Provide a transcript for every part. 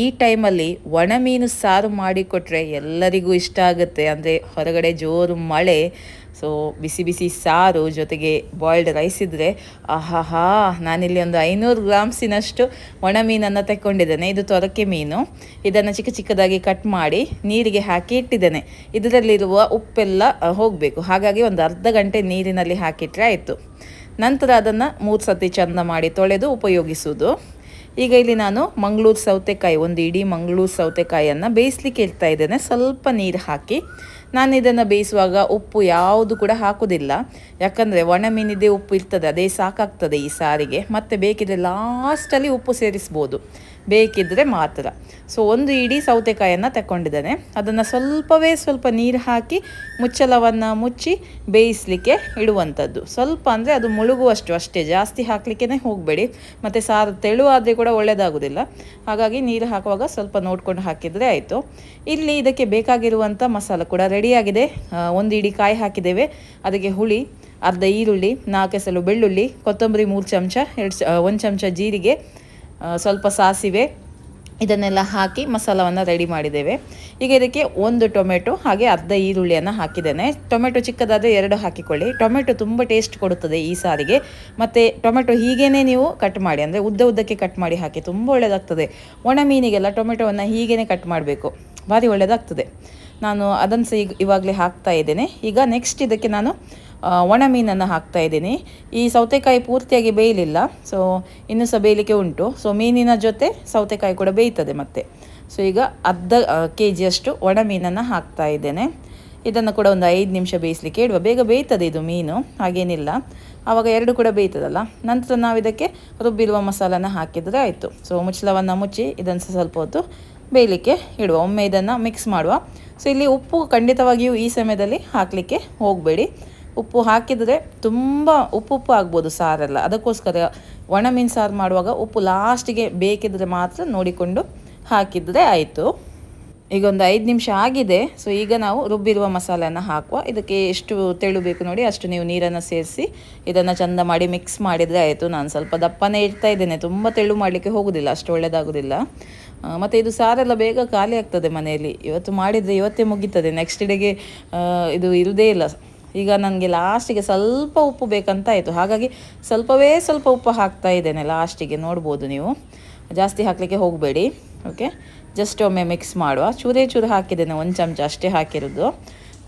ಈ ಟೈಮಲ್ಲಿ ಒಣ ಮೀನು ಸಾರು ಮಾಡಿಕೊಟ್ರೆ ಎಲ್ಲರಿಗೂ ಇಷ್ಟ ಆಗುತ್ತೆ. ಅಂದರೆ ಹೊರಗಡೆ ಜೋರು ಮಳೆ ಸೊ ಬಿಸಿ ಬಿಸಿ ಸಾರು ಜೊತೆಗೆ ಬಾಯ್ಲ್ಡ್ ರೈಸ್ ಇದ್ದರೆ ಆಹಾಹಾ, ನಾನಿಲ್ಲಿ ಒಂದು ಐನೂರು ಗ್ರಾಮ್ಸಿನಷ್ಟು ಒಣ ಮೀನನ್ನು ತಗೊಂಡಿದ್ದೇನೆ ಇದು ತೊರಕೆ ಮೀನು. ಇದನ್ನು ಚಿಕ್ಕ ಚಿಕ್ಕದಾಗಿ ಕಟ್ ಮಾಡಿ ನೀರಿಗೆ ಹಾಕಿ ಇಟ್ಟಿದ್ದೇನೆ. ಇದರಲ್ಲಿರುವ ಉಪ್ಪೆಲ್ಲ ಹೋಗಬೇಕು. ಹಾಗಾಗಿ ಒಂದು ಅರ್ಧ ಗಂಟೆ ನೀರಿನಲ್ಲಿ ಹಾಕಿಟ್ರೆ ಆಯಿತು. ನಂತರ ಅದನ್ನು ಮೂರು ಸತಿ ಚಂದ ಮಾಡಿ ತೊಳೆದು ಉಪಯೋಗಿಸುವುದು. ಈಗ ಇಲ್ಲಿ ನಾನು ಮಂಗಳೂರು ಸೌತೆಕಾಯಿ, ಒಂದು ಇಡೀ ಮಂಗಳೂರು ಸೌತೆಕಾಯಿಯನ್ನು ಬೇಯಿಸ್ಲಿಕ್ಕೆ ಇಡ್ತಾ ಇದ್ದೇನೆ. ಸ್ವಲ್ಪ ನೀರು ಹಾಕಿ. ನಾನು ಇದನ್ನು ಬೇಯಿಸುವಾಗ ಉಪ್ಪು ಯಾವುದು ಕೂಡ ಹಾಕೋದಿಲ್ಲ. ಯಾಕಂದರೆ ಒಣ ಮೀನಿದೆ ಉಪ್ಪು ಇರ್ತದೆ, ಅದೇ ಸಾಕಾಗ್ತದೆ ಈ ಸಾರಿಗೆ. ಮತ್ತು ಬೇಕಿದ್ರೆ ಲಾಸ್ಟಲ್ಲಿ ಉಪ್ಪು ಸೇರಿಸ್ಬೋದು. ಬೇಕಿದ್ದರೆ ಮಾತ್ರ. ಸೊ ಒಂದು ಇಡೀ ಸೌತೆಕಾಯನ್ನು ತಗೊಂಡಿದ್ದಾನೆ ಅದನ್ನು ಸ್ವಲ್ಪವೇ ಸ್ವಲ್ಪ ನೀರು ಹಾಕಿ ಮುಚ್ಚಲವನ್ನು ಮುಚ್ಚಿ ಬೇಯಿಸಲಿಕ್ಕೆ ಇಡುವಂಥದ್ದು ಸ್ವಲ್ಪ ಅಂದರೆ ಅದು ಮುಳುಗುವಷ್ಟು ಅಷ್ಟೇ. ಜಾಸ್ತಿ ಹಾಕಲಿಕ್ಕೆ ಹೋಗಬೇಡಿ. ಮತ್ತು ಸಾರು ತೆಳುವಾದರೆ ಕೂಡ ಒಳ್ಳೆಯದಾಗೋದಿಲ್ಲ ಹಾಗಾಗಿ ನೀರು ಹಾಕುವಾಗ ಸ್ವಲ್ಪ ನೋಡ್ಕೊಂಡು ಹಾಕಿದರೆ ಆಯಿತು. ಇಲ್ಲಿ ಇದಕ್ಕೆ ಬೇಕಾಗಿರುವಂಥ ಮಸಾಲ ಕೂಡ ರೆಡಿಯಾಗಿದೆ. ಒಂದು ಇಡೀ ಕಾಯಿ ಹಾಕಿದ್ದೇವೆ. ಅದಕ್ಕೆ ಹುಳಿ, ಅರ್ಧ ಈರುಳ್ಳಿ, ನಾಲ್ಕು ಬೆಳ್ಳುಳ್ಳಿ, ಕೊತ್ತಂಬರಿ ಮೂರು ಚಮಚ, ಎರಡು ಒಂದು ಚಮಚ ಜೀರಿಗೆ ಸ್ವಲ್ಪ ಸಾಸಿವೆ, ಇದನ್ನೆಲ್ಲ ಹಾಕಿ ಮಸಾಲವನ್ನು ರೆಡಿ ಮಾಡಿದ್ದೇವೆ. ಈಗ ಇದಕ್ಕೆ ಒಂದು ಟೊಮೆಟೊ ಹಾಗೆ ಅರ್ಧ ಈರುಳ್ಳಿಯನ್ನು ಹಾಕಿದ್ದೇನೆ. ಟೊಮೆಟೊ ಚಿಕ್ಕದಾದರೆ ಎರಡು ಹಾಕಿಕೊಳ್ಳಿ. ಟೊಮೆಟೊ ತುಂಬ ಟೇಸ್ಟ್ ಕೊಡುತ್ತದೆ ಈ ಸಾರಿಗೆ. ಮತ್ತು ಟೊಮೆಟೊ ಹೀಗೇ ನೀವು ಕಟ್ ಮಾಡಿ, ಅಂದರೆ ಉದ್ದ ಉದ್ದಕ್ಕೆ ಕಟ್ ಮಾಡಿ ಹಾಕಿ, ತುಂಬ ಒಳ್ಳೆಯದಾಗ್ತದೆ ಒಣ ಮೀನಿಗೆಲ್ಲ ಟೊಮೆಟೊವನ್ನು ಹೀಗೇ ಕಟ್ ಮಾಡಬೇಕು. ಭಾರಿ ಒಳ್ಳೆಯದಾಗ್ತದೆ ನಾನು ಅದನ್ನು ಸಹ ಈಗ ಇವಾಗಲೇ ಹಾಕ್ತಾ ಇದ್ದೇನೆ. ಈಗ ನೆಕ್ಸ್ಟ್ ಇದಕ್ಕೆ ನಾನು ಒಣ ಮೀನನ್ನು ಹಾಕ್ತಾ ಇದ್ದೀನಿ. ಈ ಸೌತೆಕಾಯಿ ಪೂರ್ತಿಯಾಗಿ ಬೇಯಲಿಲ್ಲ. ಸೊ ಇನ್ನೂ ಸಹ ಬೇಯಲಿಕ್ಕೆ ಉಂಟು. ಸೊ ಮೀನಿನ ಜೊತೆ ಸೌತೆಕಾಯಿ ಕೂಡ ಬೇಯ್ತದೆ ಮತ್ತೆ. ಸೊ ಈಗ ಅರ್ಧ ಕೆ ಜಿಯಷ್ಟು ಒಣ ಮೀನನ್ನು ಹಾಕ್ತಾ ಇದ್ದೇನೆ. ಇದನ್ನು ಕೂಡ ಒಂದು ಐದು ನಿಮಿಷ ಬೇಯಿಸಲಿಕ್ಕೆ ಇಡುವ ಬೇಗ ಬೇಯ್ತದೆ ಇದು ಮೀನು. ಹಾಗೇನಿಲ್ಲ. ಆವಾಗ ಎರಡು ಕೂಡ ಬೇಯ್ತದಲ್ಲ. ನಂತರ ನಾವು ಇದಕ್ಕೆ ರುಬ್ಬಿರುವ ಮಸಾಲನ ಹಾಕಿದರೆ ಆಯಿತು. ಸೊ ಮುಚ್ಚಳವನ್ನು ಮುಚ್ಚಿ ಇದನ್ನು ಸ್ವಲ್ಪ ಹೊತ್ತು ಬೇಯಲಿಕ್ಕೆ ಇಡುವ ಒಮ್ಮೆ ಇದನ್ನು ಮಿಕ್ಸ್ ಮಾಡುವ. ಸೊ ಇಲ್ಲಿ ಉಪ್ಪು ಖಂಡಿತವಾಗಿಯೂ ಈ ಸಮಯದಲ್ಲಿ ಹಾಕಲಿಕ್ಕೆ ಹೋಗಬೇಡಿ. ಉಪ್ಪು ಹಾಕಿದರೆ ತುಂಬ ಉಪ್ಪು ಉಪ್ಪು ಆಗ್ಬೋದು ಸಾರೆಲ್ಲ ಅದಕ್ಕೋಸ್ಕರ ಒಣ ಮೀನು ಸಾರು ಮಾಡುವಾಗ ಉಪ್ಪು ಲಾಸ್ಟಿಗೆ ಬೇಕಿದ್ರೆ ಮಾತ್ರ ನೋಡಿಕೊಂಡು ಹಾಕಿದರೆ ಆಯಿತು. ಈಗ ಒಂದು ಐದು ನಿಮಿಷ ಆಗಿದೆ. ಸೊ ಈಗ ನಾವು ರುಬ್ಬಿರುವ ಮಸಾಲೆಯನ್ನು ಹಾಕುವ. ಇದಕ್ಕೆ ಎಷ್ಟು ತೆಳು ಬೇಕು ನೋಡಿ, ಅಷ್ಟು ನೀವು ನೀರನ್ನು ಸೇರಿಸಿ ಇದನ್ನು ಚಂದ ಮಾಡಿ ಮಿಕ್ಸ್ ಮಾಡಿದರೆ ಆಯಿತು. ನಾನು ಸ್ವಲ್ಪ ದಪ್ಪನೇ ಇಡ್ತಾ ಇದ್ದೇನೆ. ತುಂಬ ತೆಳು ಮಾಡಲಿಕ್ಕೆ ಹೋಗೋದಿಲ್ಲ, ಅಷ್ಟು ಒಳ್ಳೆಯದಾಗೋದಿಲ್ಲ ಮತ್ತು ಇದು ಸಾರೆಲ್ಲ ಬೇಗ ಖಾಲಿ ಆಗ್ತದೆ ಮನೆಯಲ್ಲಿ. ಇವತ್ತು ಮಾಡಿದರೆ ಇವತ್ತೇ ಮುಗೀತದೆ. ನೆಕ್ಸ್ಟ್ ಡೇಗೆ ಇದು ಇಲ್ಲದೇ ಇಲ್ಲ. ಈಗ ನನಗೆ ಲಾಸ್ಟಿಗೆ ಸ್ವಲ್ಪ ಉಪ್ಪು ಬೇಕಂತ ಆಯಿತು. ಹಾಗಾಗಿ ಸ್ವಲ್ಪವೇ ಸ್ವಲ್ಪ ಉಪ್ಪು ಹಾಕ್ತಾ ಇದ್ದೇನೆ ಲಾಸ್ಟಿಗೆ ನೋಡ್ಬೋದು ನೀವು. ಜಾಸ್ತಿ ಹಾಕಲಿಕ್ಕೆ ಹೋಗಬೇಡಿ. ಓಕೆ ಜಸ್ಟ್ ಒಮ್ಮೆ ಮಿಕ್ಸ್ ಮಾಡುವ. ಚೂರೇ ಚೂರು ಹಾಕಿದ್ದೇನೆ, ಒಂದು ಚಮಚ ಅಷ್ಟೇ ಹಾಕಿರೋದು.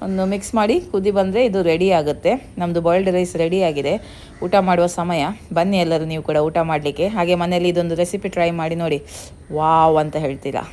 ಒಂದು ಮಿಕ್ಸ್ ಮಾಡಿ, ಕುದಿ ಬಂದರೆ ಇದು ರೆಡಿ ಆಗುತ್ತೆ. ನಮ್ಮದು ಬಾಯ್ಲ್ಡ್ ರೈಸ್ ರೆಡಿ ಆಗಿದೆ. ಊಟ ಮಾಡುವ ಸಮಯ. ಬನ್ನಿ ಎಲ್ಲರೂ ನೀವು ಕೂಡ ಊಟ ಮಾಡಲಿಕ್ಕೆ. ಹಾಗೆ ಮನೆಯಲ್ಲಿ ಇದೊಂದು ರೆಸಿಪಿ ಟ್ರೈ ಮಾಡಿ ನೋಡಿ. ವಾವ್ ಅಂತ ಹೇಳ್ತೀರಾ.